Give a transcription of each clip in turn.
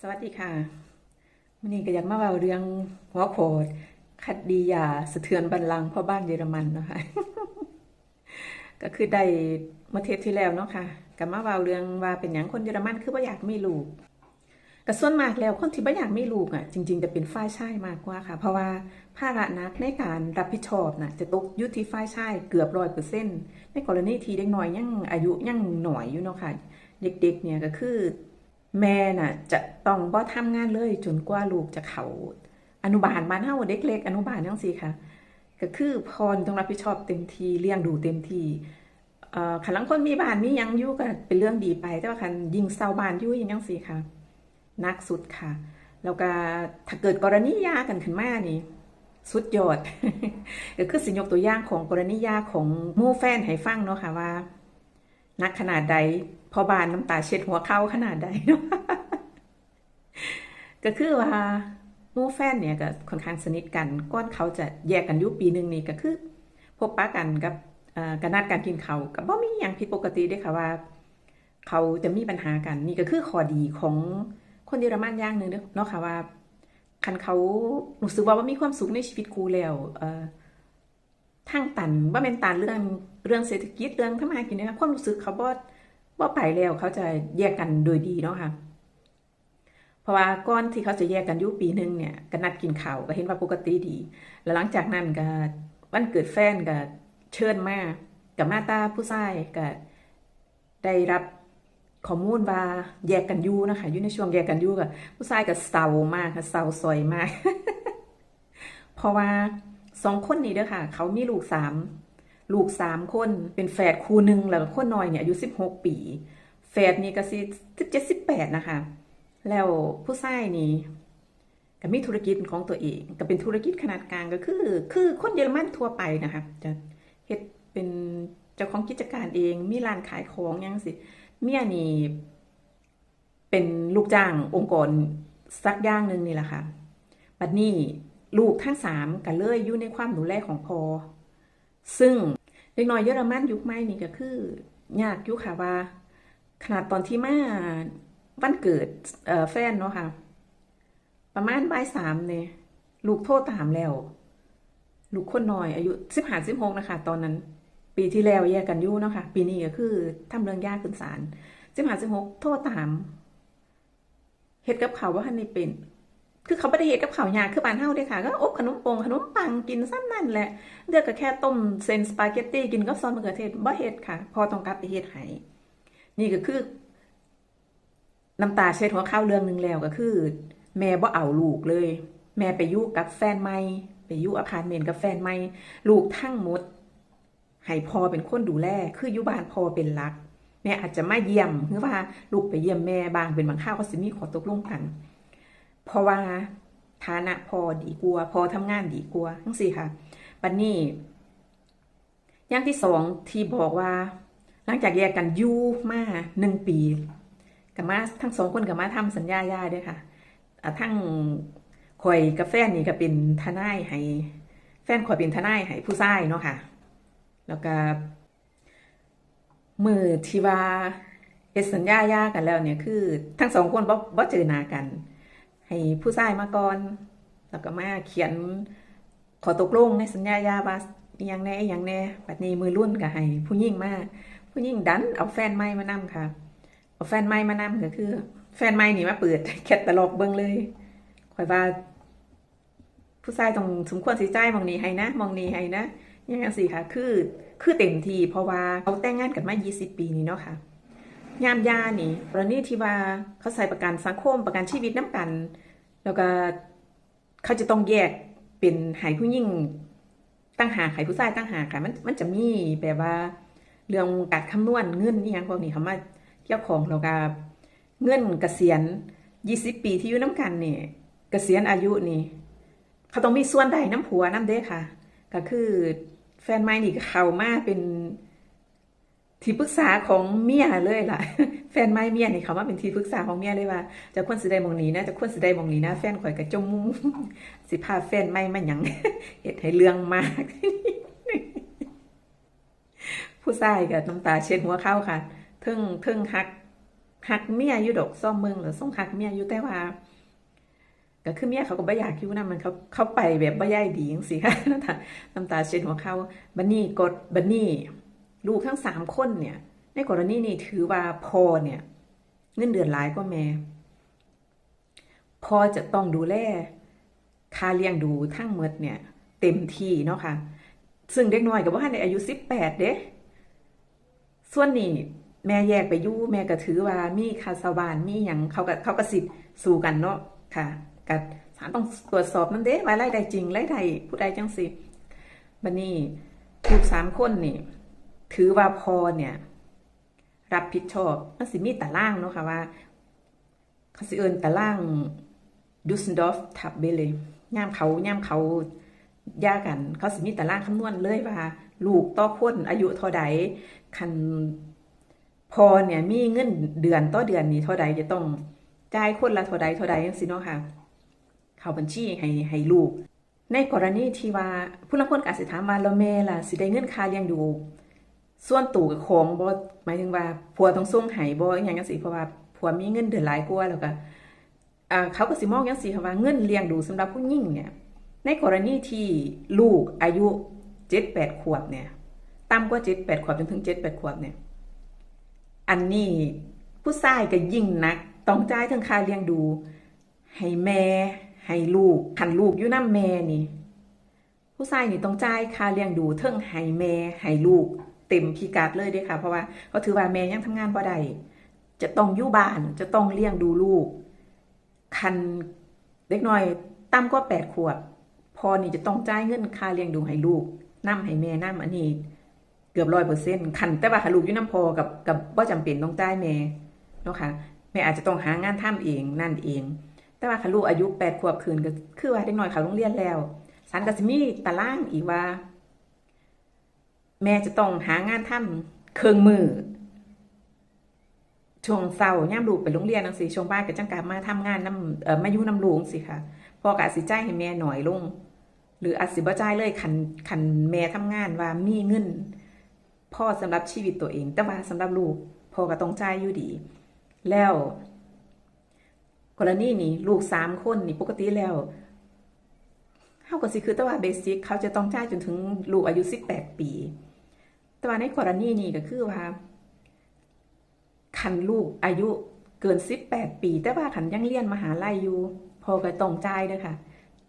สวัสดีค่ะวันนี้ก็อยากมาเล่าเรื่องหัวโขดคดียาสะเทือนบัลลังก์พ่อบ้านเยอรมันนะคะก็คือได้มื่อเทปที่แล้วเนาะค่ะก็มาเล่าเรื่องว่าเป็นอย่างคนเยอรมันคือว่าอยากไมีลูกก็ส่วนมากแล้วคนที่บ่อยากไมีลูกอะ จริง ๆ จะเป็นฝ่ายชายมากกว่าค่ะ เพราะว่าภาระนักในการรับผิดชอบน่ะจะตกอยุที่ฝ่ายชายเกือบร้อยเปอร์เซ็นต์ในกรณีที่เด็กน้อยยังอายุยังหน่อยอยู่เนาะค่ะ เด็ก ๆ เนี่ยก็คือ แม่น่ะ จะต้องบ่ทำงานเลยจนกว่าลูกจะเขาอนุบาลบ้านเฮาเด็กเล็กอนุบาลจังซี่ค่ะ ก็คือพรต้องรับผิดชอบเต็มทีเลี้ยงดูเต็มทีเอ่อคันลังคนมีบ้านมียังอยู่ก็เป็นเรื่องดีไป แต่ว่าคันยิงเซาบ้านอยู่ย่างจังซี่ค่ะนักสุดค่ะ แล้วก็ถ้าเกิดกรณียากันขึ้นมานี่สุดยอดก็คือสิยกตัวอย่างของกรณียาของมู่แฟนให้ฟังเนาะค่ะว่า นักขนาดใดพอบานน้ำตาเช็ดหัวเข้าขนาดใดเนาะก็คือว่ามู่แฟนเนี่ยก็ค่อนข้างสนิทกันก้อนเขาจะแยกกันอยู่ปีหนึ่งนี่ก็คือ พบปะกันกับกันนัดการกินเขาก็บ่มีอย่างผิดปกติด้วยค่ะว่า เขาจะมีปัญหากันนี่ก็คือข้อดีของคนเยอรมันอย่างหนึ่งเนาะค่ะว่าคันเขารู้สึกว่าว่ามีความสุขในชีวิตกูแล้วเออ ทางตันว่าเป็นตันเรื่องเรื่องเศรษฐกิจเรื่องทำมาหากินนะคะความรู้สึกเขาบ่บ่ไปแล้วเขาจะแยกกันโดยดีเนาะค่ะเพราะว่าก่อนที่เขาจะแยกกันอยู่ปีหนึ่งเนี่ยก็นัดกินข้าวก็เห็นว่าปกติดี แล้วหลังจากนั้นก็วันเกิดแฟนก็เชิญมากับมาตาผู้ชายก็ได้รับข้อมูลว่าแยกกันอยู่นะคะอยู่ในช่วงแยกกันอยู่กับผู้ชายก็เศร้ามากค่ะเศร้าซอยมาก เพราะว่า สองคนนี้เด้อค่ะ เขามีลูกสามลูกสามคนเป็นแฝดคู่หนึ่งแล้วก็คนน้อยเนี่ยอายุสิบหกปีแฝดนี่ก็สิสิบเจ็ดสิบแปดนะคะ แล้วผู้ชายนี่ก็มีธุรกิจของตัวเองก็เป็นธุรกิจขนาดกลางก็คือ คือคนเยอรมันทั่วไปนะคะจะเฮ็ดเป็นเจ้าของกิจการเองมีร้านขายของยังสิเมียนี่เป็นลูกจ้างองค์กรสักอย่างหนึ่งนี่แหละค่ะบัดนี้ ลูกทั้งสามก็เลยอยู่ในความดูแลของพอ ซึ่งเด็กน้อยเยอรมันยุคใหม่นี่ก็คือยากยู่ค่ะว่า ขนาดตอนที่มาวันเกิดแฟนเนาะค่ะ ประมาณบ่ายสามเนี่ยลูกโทษตามแล้ว ลูกคนน้อยอายุสิบห้าสิบหกนะคะตอนนั้น ปีที่แล้วแยกกันอยู่เนาะค่ะ ปีนี้ก็คือทำเรื่องยากขึ้นศาลสิบห้าสิบหกโทษตามเฮ็ดกับเขาวว่าท่านในเป็น คือเขาไม่ได้เฮ็ดกับเขาวยาคือบ้านเฮาเด้ค่ะ ก็อบขนมปงขนมปังกินซ้ำนั่นแหละเลือกก็แค่ต้มเซนสปาเกตตี้กินกับซอสมะเขือเทศบ่เฮ็ดค่ะ พอต้องกลับไปเฮ็ดให้นี่ก็คือน้ำตาเช็ดหัวข้าวเรื่องหนึ่งแล้วก็คือ แม่บ่เอาลูกเลย แม่ไปอยู่กับแฟนใหม่ไปอยู่อพาร์ตเมนต์กับแฟนใหม่ลูกทั้งหมดให้พอเป็นคนดูแลคืออยู่บ้านพอเป็นหลักแม่อาจจะมาเยี่ยมหรือว่าลูกไปเยี่ยมแม่บางเป็นบางข้าวก็สิมีขอตกลงกัน เพราะว่าฐานะพอดีกว่าพอทำงานดีกว่าทั้งสี่ค่ะปันนี้อย่างที่สองที่บอกว่า หลังจากแยกกันยู่มาหนึ่งปีกับมาทั้งสองคนกับมาทำสัญญาญาด้วยค่ะทั้งข่อยกับแฟนนี่ก็เป็นทนายให้แฟนข่อยเป็นทนายให้ผู้ชายเนาะค่ะ แล้วก็มือที่ว่าเฮ็ดสัญญาญากันแล้วเนี่ยคือ ทั้งสองคนบ่บ่เจอหน้ากัน ให้ผู้ชายมาก่อน แล้วก็มาเขียนขอตกลงในสัญญาญาว่าอหยังแน่อหยังแน่บัดนี้มือรุ่นก็ให้ผู้หญิงมาผู้หญิงดันเอาแฟนใหม่มานํค่ะ เอาแฟนใหม่มานํก็คือ แฟนใหม่นี่มาเปิดแคตตาล็อกเบิ่งเลยข่อยว่า ผู้ชายต้องสมควรสิจ่ายมองนี้ให้นะมองนี้ให้นะย่างนั้นสิค่ะคือคือเต็มที่เพราะว่าเขาแต่งงานกันมา20 ปีนี่เนาะค่ะยามยานี่กรณีที่ว่าเขาใส่ประกันสังคมประกันชีวิตน้ำกัน แล้วก็เขาจะต้องแยกเป็นหายผู้หญิงตั้งหากใหายผู้ชายตั้งหากค่ะมันมันจะมีแบบว่า เรื่องการคำนวณเงินนี่ยังพวกนี้เขามาเกี่ยวของแล้วก็เงินเกษียณ20ปีที่อยู่น้ำกันเนี่ยเกษียณอายุนี่ เขาต้องมีส่วนใดน้ำผัวน้ำเด้ค่ะ ก็คือแฟนใหม่นี่เขามาเป็น ที่ปรึกษาของเมียเลยล่ะ แฟนไม่เมียนี่เขามาเป็นที่ปรึกษาของเมียเลยว่าจะควรสิได้มองนี้นะจะควรสิได้มองนี้นะ แฟนข่อยก็จมมุมสิพาแฟนไม่มาหยังเฮ็ดให้เรื่องมาก ผู้ชายก็น้ำตาเช็ดหัวเข้าค่ะเทิงเทิงฮักหักเมียอยู่ดอกซ่อมเมืองหรือส่งหักเมียอยู่แต่ว่าก็คือเมียเขาก็บ่อยากอยู่นะมันเขาเขาไปแบบบ่ย่ายดีจังซี่ค่ะน้ำตาน้ำตาเช็ดหัวเขาบัดนี้กดบัดนี้ ลูกทั้งสามคนเนี่ย ในกรณีนี้ถือว่าพอเนี่ย เงินเดือนหลายกว่าแม่พอจะต้องดูแลค่าเลี้ยงดูทั้งหมดเนี่ย เต็มที่เนาะค่ะ ซึ่งเด็กน้อยก็บ่ทันอายุ18เด้ส่วนนี้แม่แยกไปยู่แม่ก็ถือว่ามีคาสาวานมีหยังเขาก็เขาก็สิทธ์สู้กันเนาะค่ะกับศาลต้องตรวจสอบมันเด้ว่ารายได้จริงรายได้ผู้ใดจังสิบัดนี้ลูกสามคนนี่ ถือว่าพอเนี่ย รับผิดชอบมันสิมีตารางเนาะค่ะว่าเขาสิเอินตารางดุสดอฟทับเบเลยย่ามเขาย่ามเขาย่ากัน เขาสิมีตารางคำนวณเลยว่า ลูกต่อคนอายุเท่าใดคันพอเนี่ยมีเงินเดือนต่อเดือนนี้เท่าใดจะต้องจ่ายคนละเท่าใดเท่าใดจังซี่เนาะค่ะ เขาบัญชีให้ให้ลูก ในกรณีที่ว่าผู้ลางคนก็อาจสิถามว่าแล้วแม่ล่ะสิได้เงินค่าเลี้ยงดู ส่วนตัวกับของบ่หมายถึงว่าผัวต้องส่งให้บ่อหยังจังซี่เพราะว่าผัวมีเงินเดือนหลายกว่าแล้วก็อ่าเขาก็สิมองจังซี่ค่ะว่าเงินเลี้ยงดูสำหรับผู้หญิงเนี่ย ในกรณีที่ลูกอายุ7-8ขวบเนี่ยต่ำกว่า7-8ขวบจนถึง7-8ขวบเนี่ย อันนี้ผู้ชายก็ยิ่งนัก ต้องจ่ายทั้งค่าเลี้ยงดู ให้แม่ ให้ลูกคันลูกอยู่นำแม่นี่ ผู้ชายนี่ต้องจ่ายค่าเลี้ยงดูเทิงให้แม่ให้ลูก เต็มพิกัดเลยเด้ค่ะ เพราะว่าเขาถือว่าแม่ยังทำงานบ่ได้จะต้องอยู่บ้านจะต้องเลี้ยงดูลูก คันเด็กน้อยต่ำกว่า8ขวบพอนี่จะต้องจ่ายเงินค่าเลี้ยงดูให้ลูกนำให้แม่นำอันนี้เกือบร้อยเปอร์เซ็นต์คันแต่ว่าหาลูกอยู่น้ำพอกับกับว่าจำเป็นต้องจ่ายแม่เนาะค่ะแม่อาจจะต้องหางานทำเองนั่นเอง แต่ว่าคันลูกอายุแปดขวบคืนก็คือว่าเด็กน้อยเขาโรงเรียนแล้วสันก็จะมีตารางอีกว่า แม่จะต้องหางานทำเครื่องมือช่วงเช้าย่ามลูกไปโรงเรียนจังซี่ช่วงบ่ายก็จังกลับมาทำงานน้ำเอ่อมายู่นำลูกสิค่ะพ่อก็อาสิจ่ายให้แม่หน่อยลง หรืออาจสิบ่จ่ายเลยคันคันแม่ทำงานว่ามีเงินพ่อสำหรับชีวิตตัวเอง แต่ว่าสำหรับลูกพ่อก็ต้องจ่ายอยู่ดี แล้วกรณีนี้ลูกสามคนนี่ปกติแล้ว เฮาก็สิคือแต่ว่าเบสิกเขาจะต้องจ่ายจนถึงลูกอายุ18ปี แต่ว่าในกรณีนี้ก็คือว่าคันลูกอายุเกิน18ปี แต่ว่าคันยังเรียนมหาลัยอยู่ พอก็ต้องจ่ายเด้อค่ะ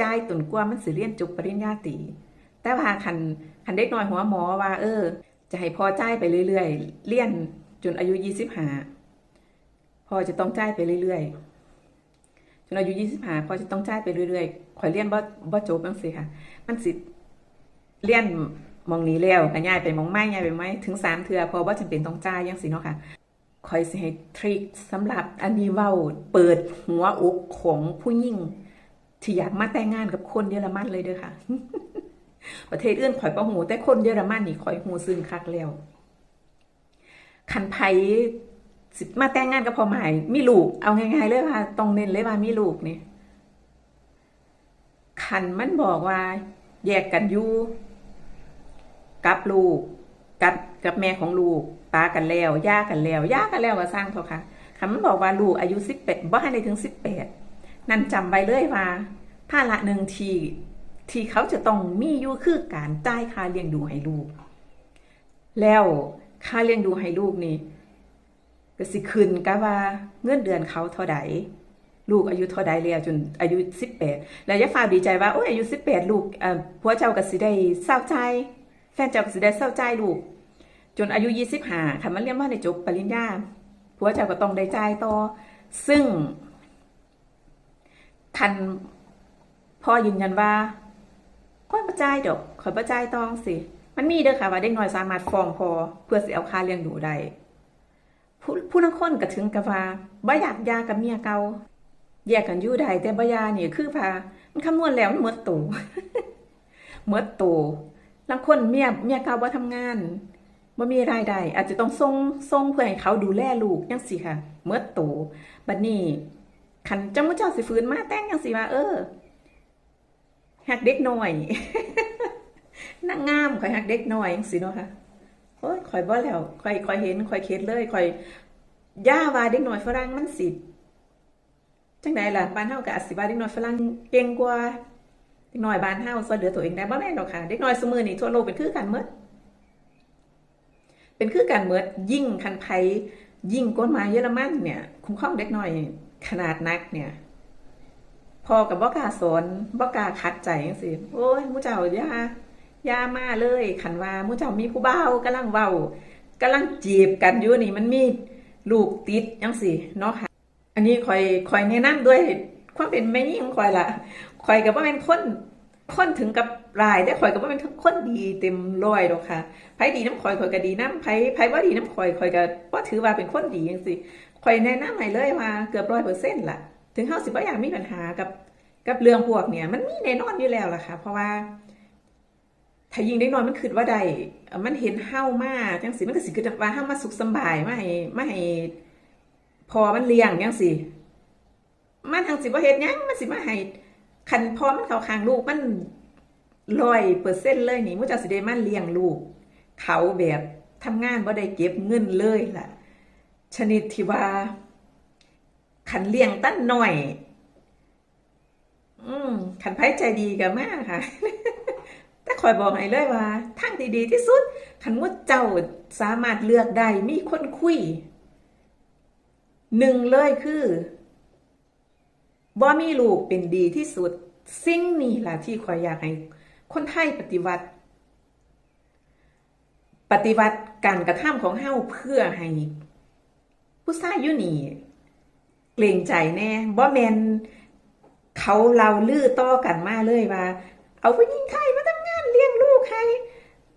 จ่ายจนกว่ามันสิเรียนจบปริญญาตรีแต่ว่าคันคันเด็กน้อยหัวหมอว่า เออ จะให้พ่อจ่ายไปเรื่อยๆเรียนจนอายุยี่สิบห้าพอจะต้องจ่ายไปเรื่อยๆ จนอายุยี่สิบห้าพ่อจะต้องจ่ายไปเรื่อยๆข่อยเรียนบ่บ่จบจังซี่ค่ะ มันสิเรียนมองนี้แล้วก็ย้ายไปมองใหม่ย้ายไปไหมถึงสามเทื่อพอบ่จำเป็นต้องจ่ายจังซี่เนาะค่ะข่อยสิให้ทริคสำหรับอันนี้เว้าเปิดหัวอกของผู้หญิงที่อยากมาแต่งงานกับคนเยอรมันเลยเด้อค่ะ ประเทศอื่นข่อยบ่ฮู้แต่คนเยอรมันนี่ข่อยฮู้ซึ้งคักแล้วคันไผ สิมาแต่งงานกับพ่อหมายมีลูก เอาง่ายๆเลยว่าต้องเน้นเลยว่ามีลูกนี่คันมันบอกว่า แยกกันอยู่กับลูก กับกับแม่ของลูกปากันแล้วย่ากันแล้วย่ากันแล้วก็สร้างเถอะค่ะคันมันบอกว่าลูกอายุ18บ่ทันได้ถึง18นั่นจำไว้เลยว่าภาระหนึ่งทีที่เขาจะต้องมีอยู่คือการจ่ายค่าเลี้ยงดูให้ลูก แล้วค่าเลี้ยงดูให้ลูกนี่ ก็สิขึ้นกับว่าเงินเดือนเขาเท่าใดลูกอายุเท่าใดแล้วจนอายุ18แปดแล้วย่าฟ้าดีใจว่าโอ้ยอายุ18ลูกเอ่อผัวเจ้าก็สิได้เศร้าใจ แฟนเจ้าก็สิได้เศร้าใจลูก จนอายุ25คันมันเรียนว่าได้จบปริญญาผัวเจ้าก็ต้องได้ใจต่อซึ่งคันพ่อยืนยันว่าค่อยบ่จ่ายดอกค่อยบ่จ่ายตองสิ มันมีเด้อค่ะว่าเด็กน้อยสามารถฟ้องพอเพื่อสิเอาค่าเลี้ยงดูได้ ผู้ผู้นังคนก็ถึงกับว่าบ่อยากยากับเมียเก่าแยกกันอยู่ได้แต่บ่ยานี่คือว่ามันคำนวณแล้วมันหมดโตหมดโตลางคนเมียเมียเก่าบ่ทำงานบ่มีรายได้อาจจะต้องส่งส่งเพื่อให้เขาดูแลลูกจังซี่ค่ะหมดโตบัดนี้คันจังว่าเจ้าสิฟื้นมาแต่งจังซี่ว่าเออหักเด็กหน้อยนางงามข่อยหักเด็กหน้อยจังซี่เนาะค่ะ โอ้ยข่อยบ่แล้วข่อยข่อยเห็นข่อยเค็ดเลยข่อยย่าว่าเด็กหน้อยฝรั่งมันสิจังไดล่ะบ้านเฮาก็อาจสิว่าเด็กหน้อยฝรั่งเก่งกว่าเด็กหน้อยบ้านเฮาช่วยเหลือตัวเองได้บ่แม่นดอกค่ะเด็กหน้อยซุมื้อนี้ทั่วโลกเป็นคือกันหมดเป็นคือกันหมดยิ่งคันไผยิ่งกฎหมาเยอรมันเนี่ย คุ้มครองเด็กหน้อยขนาดนักเนี่ยพอกับบ่กาสอนบ่กาคัดใจจังซี่โอ้ยมูเจ้าอย่า ย่ามาเลยคันว่ามู่เจ้ามีผู้บ่าวกำลังเว้ากำลังจีบกันอยู่นี่มันมีลูกติดจังซี่เนาะค่ะ อันนี้คอยคอยแนะนำด้วยความเป็นแม่ยิ่งคอยละคอยกับว่าเป็นคนคนถึงกับรายแต่คอยกับว่าเป็นคนดีเต็มร้อยดอกค่ะไผดีน้ำคอยคอยก็ดีน้ำไผไผว่าดีน้ำคอยคอยก็บ่าถือว่าเป็นคนดีจังซี่คอยแนะนำให้เลยว่าเกือบร้อยเปอร์เซ็นต์ละถึงเฮาสิบ่อยากมีปัญหากับกับเรื่องพวกเนี่ยมันมีแน่นอนอยู่แล้วล่ะค่ะ เพราะว่า ถ้ายิงได้น้อนมันคิดว่าใดมันเห็นเฮ้ามาจังสิมันก็สิคิดว่าเฮ้ามาสุขสบายไมาให้มาให้พอมันเลี้ยงจังสิมันทางสิบ่เฮ็ดยังมันสิมาให้คันพอมันเขาข้างลูกมัน100%เซ็นเลยนี่มันจะสิได้มาเลี้ยงลูก เขาแบบทำงานบ่ได้เก็บเงินเลยล่ะ ชนิดที่ว่าคันเลี้ยงตั้นหน่อย อืมคันไผใจดีก็มากค่ะ แต่คอยบอกให้เลยว่าทางที่ดีที่สุดคันว่าเจ้าสามารถเลือกได้มีคนคุยหนึ่งเลยคือบ่มีลูกเป็นดีที่สุด สิ่งนี้ล่ะที่คอยอยากให้คนไทยปฏิวัติ ปฏิวัติการกระทำของเฮาเพื่อให้ผู้ชายอยู่นี่เกรงใจแน่บ่แมนเขาเราลือต่อกันมาเลยว่า เอาผู้หญิงไทยมาทำงานเลี้ยงลูกให้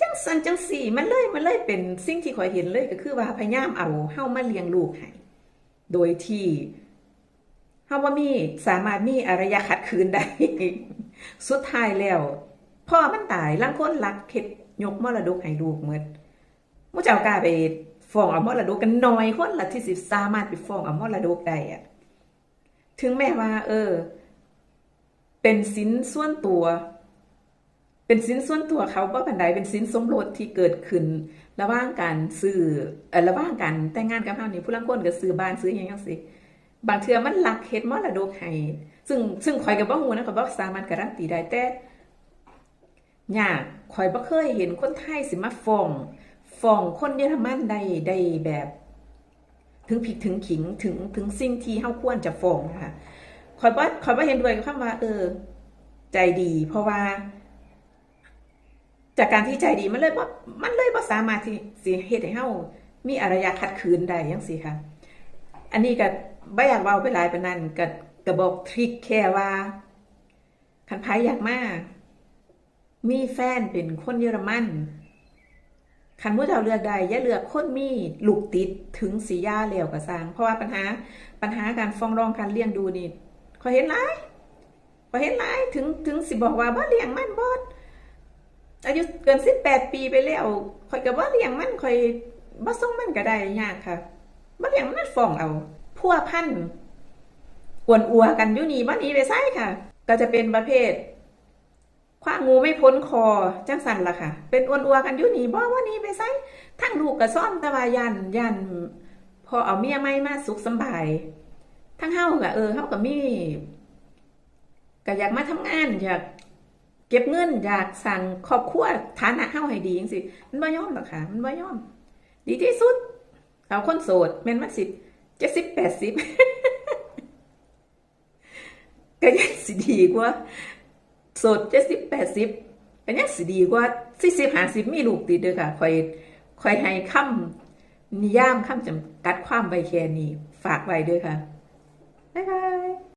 จัง สันจังสี่มันเลยมันเลยเป็นสิ่งที่ข่อยเห็นเลยก็คือว่าพยายามเอาเฮามาเลี้ยงลูกให้โดยที่เฮาว่ามีสามารถมีอารยะขัดขืนได้สุดท้ายแล้วพ่อมันตายลังคนรักเข็ดยกมรดกให้ลูกหมดมู่เจ้ากล้าไปฟ้องเอามรดกกันน้อยคนละที่สิสามารถไปฟ้องเอามรดกได้อะถึงแม้ว่า เออ เป็นสินส่วนตัว เป็นสินส่วนตัวเขาว่าปันใดเป็นสินสมรสที่เกิดขึ้น ระหว่างการซื้อเออระหว่างการแต่งงานกับเฮานี่ผู้ลางคนก็ซื้อบ้านซื้อหยังจังซี่บางเทื่อมันลักเฮ็ดมรดกให้ซึ่งซึ่งข่อยก็บ่ฮู้นะข่อยบ่สามารถการันตีได้แต่ยากข่อยบ่เคยเห็นคนไทยสิมาฟ้องฟ้องคนเยอรมันได้ได้แบบ ถึงผิดถึงขิงถึงถึงสิ่งที่เฮาควรจะฟ้องนะคะข่อยบ่ข่อยบ่เห็นด้วยกับคำว่าเออ ใจดี เพราะว่า จากการที่ใจดีมันเลยบ่ามันเลยบ่สามารถที่สิเฮ็ดให้เฮามีอารยะขัดขืนได้จังซี่ค่ะ อันนี้ก็บ่อยากเว้าไปหลายปานนั้นก็ก็บอกทริคแค่ว่าคันไผอยากมามีแฟนเป็นคนเยอรมันคันผู้เจ้าเลือกได้อย่าเลือกคนมีลูกติดถึงสีย่าแล้วก็สร้าง เพราะว่าปัญหาปัญหาการฟ้องร้องการเลี้ยงดูนี่ขอเห็นหลายขอเห็นหลายถึงถึงสิบอกว่าบ่เลี้ยงมันบ่ อายุเกิน18ปีไปแล้วข่อยก็บ่เลี้ยงมันข่อยบ่ส่งมันก็ได้ยากค่ะบ่เลี้ยงมันฟ้องเอาพัวพันกวนอัวกันอยู่นี่บ่หนีไปไสค่ะ ก็จะเป็นประเภทคว้างูไม่พ้นคอจังสันล่ะค่ะ เป็นอ้วนอัวกันอยู่นี่บ่ว่านี่ไปไสทั้งลูกก็ซ่อมตะวายันยัน พอเอาเมียใหม่มาสุขสบาย ทั้งเฮาก็เออเฮาก็มีก็อยากมาทำงานอยาก เก็บเงินอยากสั่งครอบครัวฐานะเฮาให้ดีจังซี่มันบ่ยอมหรอกค่ะ มันบ่ยอม ดีที่สุดเอาคนโสดแม่นมันสิ70 80ก็ยังสิดีกว่า โสดเจ็ดสิบแปดสิบอันนี้สิดีกว่าสี่สิบห้าสิบมีลูกติดเด้อค่ะคอยคอยให้คำนิยามคำจำกัดความไว้แค่นี้ ฝากไว้ด้วยค่ะ บ๊ายบาย